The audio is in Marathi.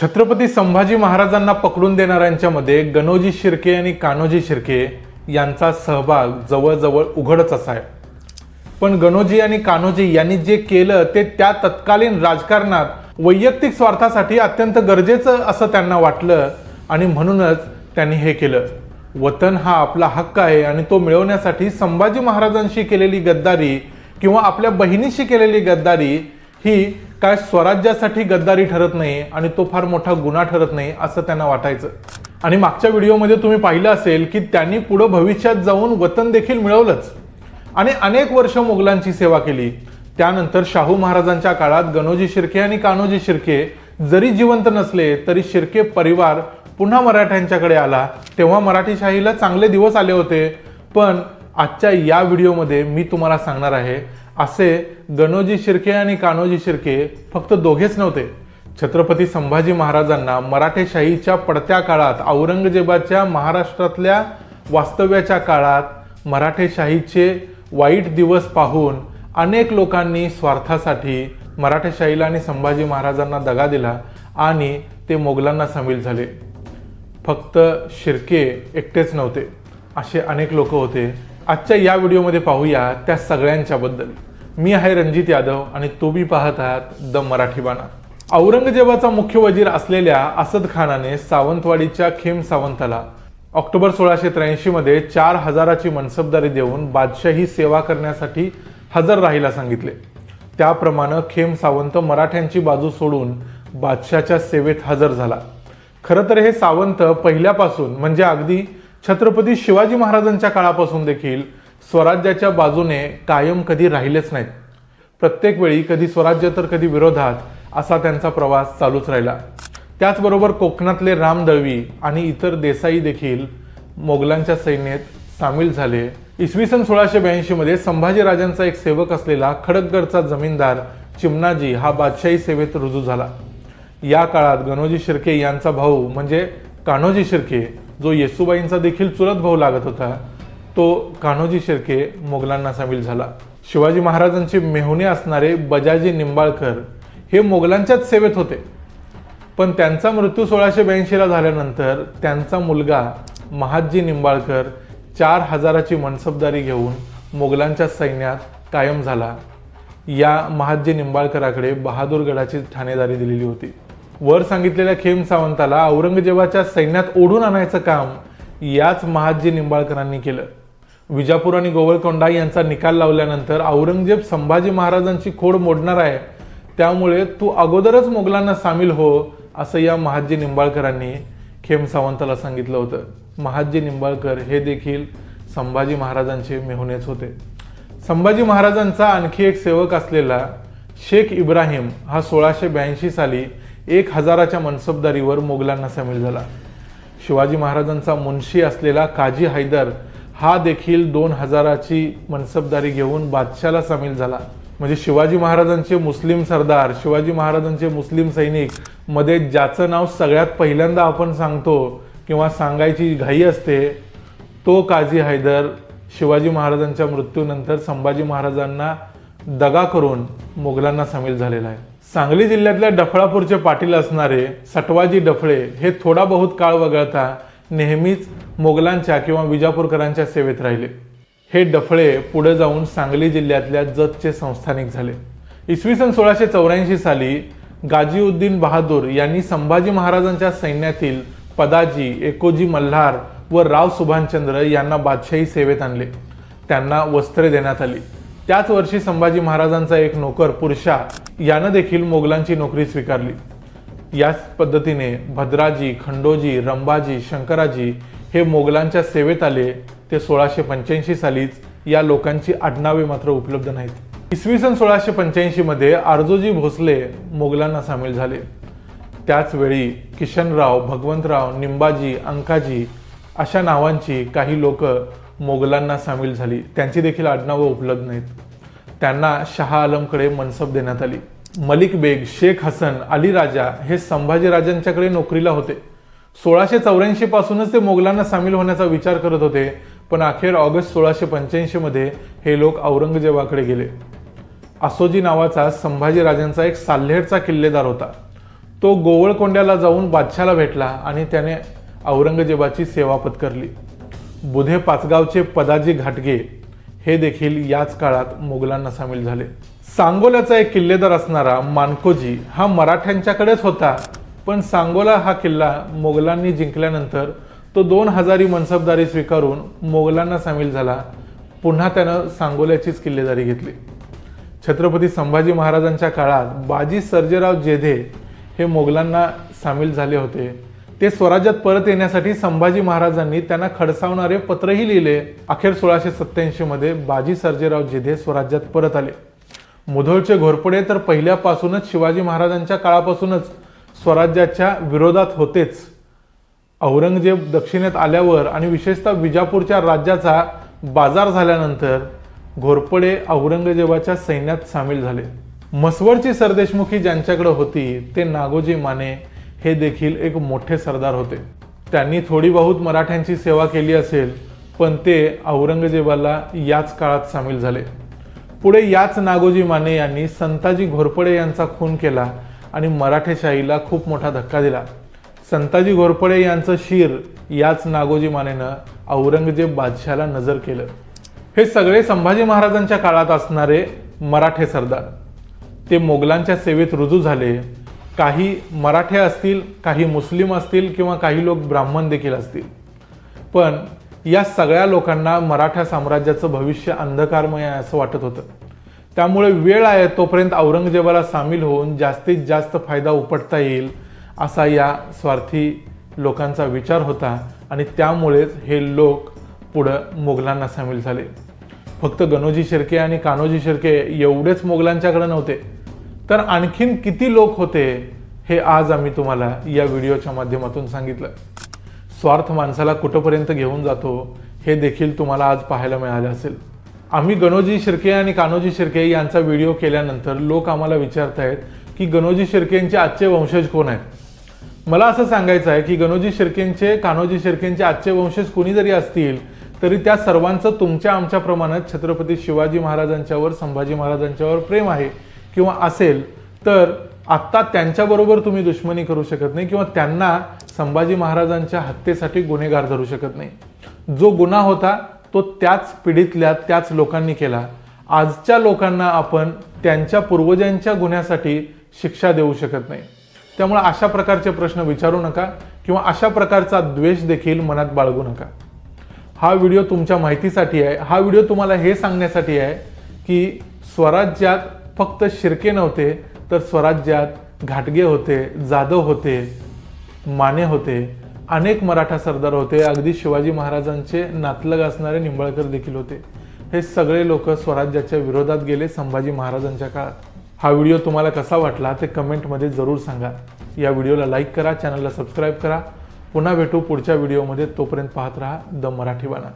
छत्रपती संभाजी महाराजांना पकडून देणाऱ्यांच्या मध्ये गणोजी शिर्के आणि कान्होजी शिर्के यांचा सहभाग जवळजवळ उघडच असा आहे. पण गणोजी आणि कान्होजी यांनी जे केलं ते त्या तत्कालीन राजकारणात वैयक्तिक स्वार्थासाठी अत्यंत गरजेचं असं त्यांना वाटलं आणि म्हणूनच त्यांनी हे केलं. वतन हा आपला हक्क आहे आणि तो मिळवण्यासाठी संभाजी महाराजांशी केलेली गद्दारी किंवा आपल्या बहिणीशी केलेली गद्दारी ही काय स्वराज्यासाठी गद्दारी ठरत नाही आणि तो फार मोठा गुन्हा ठरत नाही असं त्यांना वाटायचं. आणि मागच्या व्हिडिओमध्ये तुम्ही पाहिलं असेल की त्यांनी पुढं भविष्यात जाऊन वतन देखील मिळवलंच. आणि अनेक वर्ष मोगलांची सेवा केली. त्यानंतर शाहू महाराजांच्या काळात गणोजी शिर्के आणि कान्होजी शिर्के जरी जिवंत नसले तरी शिर्के परिवार पुन्हा मराठ्यांच्याकडे आला. तेव्हा मराठीशाहीला चांगले दिवस आले होते. पण आजच्या या व्हिडिओमध्ये मी तुम्हाला सांगणार आहे असे गणोजी शिर्के आणि कान्होजी शिर्के फक्त दोघेच नव्हते. छत्रपती संभाजी महाराजांना मराठेशाहीच्या पडत्या काळात औरंगजेबाच्या महाराष्ट्रातल्या वास्तव्याच्या काळात मराठेशाहीचे वाईट दिवस पाहून अनेक लोकांनी स्वार्थासाठी मराठेशाहीला आणि संभाजी महाराजांना दगा दिला आणि ते मोगलांना सामील झाले. फक्त शिर्के एकटेच नव्हते. असे अनेक लोक होते. आजच्या या व्हिडिओमध्ये पाहूया त्या सगळ्यांच्याबद्दल. मी आहे रणजित यादव आणि तुम्ही पाहत आहात द मराठी बाणा. औरंगजेबाचा मुख्य वजीर असलेल्या असद खानाने सावंतवाडीच्या खेम सावंताला ऑक्टोबर सोळाशे त्र्याऐंशी मध्ये चार हजाराची मनसबदारी देऊन बादशाही सेवा करण्यासाठी हजर राहायला सांगितले. त्याप्रमाणे खेम सावंत मराठ्यांची बाजू सोडून बादशाच्या सेवेत हजर झाला. खरं तर हे सावंत पहिल्यापासून म्हणजे अगदी छत्रपती शिवाजी महाराजांच्या काळापासून देखील स्वराज्याच्या बाजूने कायम कधी राहिलेच नाहीत. प्रत्येक वेळी कधी स्वराज्य तर कधी विरोधात असा त्यांचा प्रवास चालूच राहिला. त्याचबरोबर कोकणातले राम दळवी आणि इतर देसाई देखील मोगलांच्या सैन्यात सामील झाले. इसवी सन सोळाशे ब्याऐंशीमध्ये संभाजीराजांचा एक सेवक असलेला खडकगडचा जमीनदार चिमणाजी हा बादशाही सेवेत रुजू झाला. या काळात गणोजी शिर्के यांचा भाऊ म्हणजे कान्होजी शिर्के जो येसुबाईंचा देखील चुलत भाऊ लागत होता तो कान्होजी शिर्के मोगलांना सामील झाला. शिवाजी महाराजांचे मेहुणे असणारे बजाजी निंबाळकर हे मोगलांच्याच सेवेत होते. पण त्यांचा मृत्यू सोळाशे ब्याऐंशीला झाल्यानंतर त्यांचा मुलगा महादजी निंबाळकर चार हजाराची मनसबदारी घेऊन मोगलांच्या सैन्यात कायम झाला. या महादजी निंबाळकराकडे बहादूरगडाची ठाणेदारी दिलेली होती. वर सांगितलेल्या खेम सावंताला औरंगजेबाच्या सैन्यात ओढून आणायचं काम याच महादजी निंबाळकरांनी केलं. विजापूर आणि गोवळकोंडा यांचा निकाल लावल्यानंतर औरंगजेब संभाजी महाराजांची खोड मोडणार आहे. त्यामुळे तू अगोदरच मोगलांना सामील हो असं या महादजी निंबाळकरांनी खेम सावंताला सांगितलं होतं. महादजी निंबाळकर हे देखील संभाजी महाराजांचे मेहुणेच होते. संभाजी महाराजांचा आणखी एक सेवक असलेला शेख इब्राहिम हा सोळाशे ब्याऐंशी साली एक हजाराच्या मनसबदारीवर मोगलांना सामील झाला. शिवाजी महाराजांचा मुन्शी असलेला काजी हैदर हा देखील दोन हजाराची मनसबदारी घेऊन बादशाला सामील झाला. म्हणजे शिवाजी महाराजांचे मुस्लिम सरदार शिवाजी महाराजांचे मुस्लिम सैनिकमध्ये ज्याचं नाव सगळ्यात पहिल्यांदा आपण सांगतो किंवा सांगायची घाई असते तो काझी हैदर शिवाजी महाराजांच्या मृत्यूनंतर संभाजी महाराजांना दगा करून मोगलांना सामील झालेला आहे. सांगली जिल्ह्यातल्या डफळापूरचे पाटील असणारे सटवाजी डफळे हे थोडा बहुत काळ वगळता नेहमीच मोगलांच्या किंवा विजापूरकरांच्या सेवेत राहिले. हे डफळे पुढे जाऊन सांगली जिल्ह्यातल्या जतचे संस्थानिक झाले. इसवी सन सोळाशे चौऱ्याऐंशी साली गाजीउद्दीन बहादूर यांनी संभाजी महाराजांच्या सैन्यातील पदाजी एकोजी मल्हार व राव सुभाषचंद्र यांना बादशाही सेवेत आणले. त्यांना वस्त्रे देण्यात आली. त्याच वर्षी संभाजी महाराजांचा एक नोकर पुरुषा यानं देखील मोगलांची नोकरी स्वीकारली. याच पद्धतीने भद्राजी खंडोजी रंबाजी शंकराजी हे मोगलांच्या सेवेत आले. ते सोळाशे पंच्याऐंशी सालीच या लोकांची आडनावे मात्र उपलब्ध नाहीत. इसवी सन सोळाशे पंच्याऐंशीमध्ये आरजोजी आर्जोजी भोसले मोगलांना सामील झाले. त्याचवेळी किशनराव भगवंतराव निंबाजी अंकाजी अशा नावांची काही लोक मोगलांना सामील झाली. त्यांची देखील आडनावं उपलब्ध नाहीत. त्यांना शहा आलमकडे मनसब देण्यात आली. मलिक बेग शेख हसन अली राजा हे संभाजीराजांच्याकडे नोकरीला होते. सोळाशे चौऱ्याऐंशी पासूनच ते मोगलांना सामील होण्याचा विचार करत होते पण अखेर ऑगस्ट सोळाशे पंच्याऐंशी मध्ये हे लोक औरंगजेबाकडे गेले. असोजी नावाचा संभाजीराजांचा एक साल्हेरचा किल्लेदार होता. तो गोवळकोंड्याला जाऊन बादशाला भेटला आणि त्याने औरंगजेबाची सेवा पत्करली. बुधे पाचगावचे पदाजी घाटगे हे देखील याच काळात मोगलांना सामील झाले. सांगोल्याचा एक किल्लेदार असणारा मानकोजी हा मराठ्यांच्याकडेच होता. पण सांगोला हा किल्ला मोगलांनी जिंकल्यानंतर तो दोन हजारी मनसबदारी स्वीकारून मोगलांना सामील झाला. पुन्हा त्यानं सांगोल्याचीच किल्लेदारी घेतली. छत्रपती संभाजी महाराजांच्या काळात बाजी सर्जेराव जेधे हे मोगलांना सामील झाले होते. ते स्वराज्यात परत येण्यासाठी संभाजी महाराजांनी त्यांना खडसावणारे पत्रही लिहिले. अखेर सोळाशे सत्याऐंशीमध्ये बाजी सर्जेराव जेधे स्वराज्यात परत आले. मुधोळचे घोरपडे तर पहिल्यापासूनच शिवाजी महाराजांच्या काळापासूनच स्वराज्याच्या विरोधात होतेच. औरंगजेब दक्षिणेत आल्यावर आणि विशेषतः विजापूरच्या राज्याचा बाजार झाल्यानंतर घोरपडे औरंगजेबाच्या सैन्यात सामील झाले. मसवडची सरदेशमुखी ज्यांच्याकडे होती ते नागोजी माने हे देखील एक मोठे सरदार होते. त्यांनी थोडी बहुत मराठ्यांची सेवा केली असेल पण ते औरंगजेबाला याच काळात सामील झाले. पुढे याच नागोजी माने यांनी संताजी घोरपडे यांचा खून केला आणि मराठेशाहीला खूप मोठा धक्का दिला. संताजी घोरपडे यांचं शिर याच नागोजी मानेनं औरंगजेब बादशाला नजर केलं. हे सगळे संभाजी महाराजांच्या काळात असणारे मराठे सरदार. ते मोगलांच्या सेवेत रुजू झाले. काही मराठे असतील काही मुस्लिम असतील किंवा काही लोक ब्राह्मण देखील असतील. पण या सगळ्या लोकांना मराठा साम्राज्याचं भविष्य अंधकारमय आहे असं वाटत होतं. त्यामुळे वेळ आहे तोपर्यंत औरंगजेबाला सामील होऊन जास्तीत जास्त फायदा उपटता येईल असा या स्वार्थी लोकांचा विचार होता आणि त्यामुळेच हे लोक पुढं मोगलांना सामील झाले. फक्त गणोजी शिर्के आणि कान्होजी शिर्के एवढेच मोगलांच्याकडे नव्हते. तर आणखीन किती लोक होते हे आज आम्ही तुम्हाला या व्हिडिओच्या माध्यमातून सांगितलं. स्वार्थ माणसाला कुठंपर्यंत घेऊन जातो हे देखील तुम्हाला आज पाहायला मिळाले असेल. आम्ही गणोजी शिर्के आणि कान्होजी शिर्के यांचा व्हिडिओ केल्यानंतर लोक आम्हाला विचारत आहेत की गणोजी शिर्केंचे आजचे वंशज कोण आहेत? मला असं सांगायचं आहे की गणोजी शिर्केंचे कान्होजी शिर्केंचे आजचे वंशज कोणी जरी असतील तरी त्या सर्वांचं तुमच्या आमच्या प्रमाणात छत्रपती शिवाजी महाराजांच्यावर संभाजी महाराजांच्यावर प्रेम आहे किंवा असेल तर आत्ता त्यांच्याबरोबर तुम्ही दुश्मनी करू शकत नाही किंवा त्यांना संभाजी महाराजांच्या हत्येसाठी गुन्हेगार धरू शकत नाही. जो गुन्हा होता तो त्याच पिढीतल्या त्याच लोकांनी केला. आजच्या लोकांना आपण त्यांच्या पूर्वजांच्या गुन्ह्यासाठी शिक्षा देऊ शकत नाही. त्यामुळे अशा प्रकारचे प्रश्न विचारू नका किंवा अशा प्रकारचा द्वेष देखील मनात बाळगू नका. हा व्हिडिओ तुमच्या माहितीसाठी आहे. हा व्हिडिओ तुम्हाला हे सांगण्यासाठी आहे की स्वराज्यात फक्त शिर्के नव्हते तर स्वराज्यात घाटगे होते जाधव होते माने होते अनेक मराठा सरदार होते. अगदी शिवाजी महाराजांचे नातलग असणारे निंबाळकर देखील होते. हे सगळे लोक स्वराज्याच्या विरोधात गेले संभाजी महाराजांच्या काळात. हा व्हिडिओ तुम्हाला कसा वाटला ते कमेंटमध्ये जरूर सांगा. या व्हिडिओला लाईक करा चॅनलला सबस्क्राईब करा. पुन्हा भेटू पुढच्या व्हिडिओमध्ये. तोपर्यंत पाहत राहा द मराठी बाणा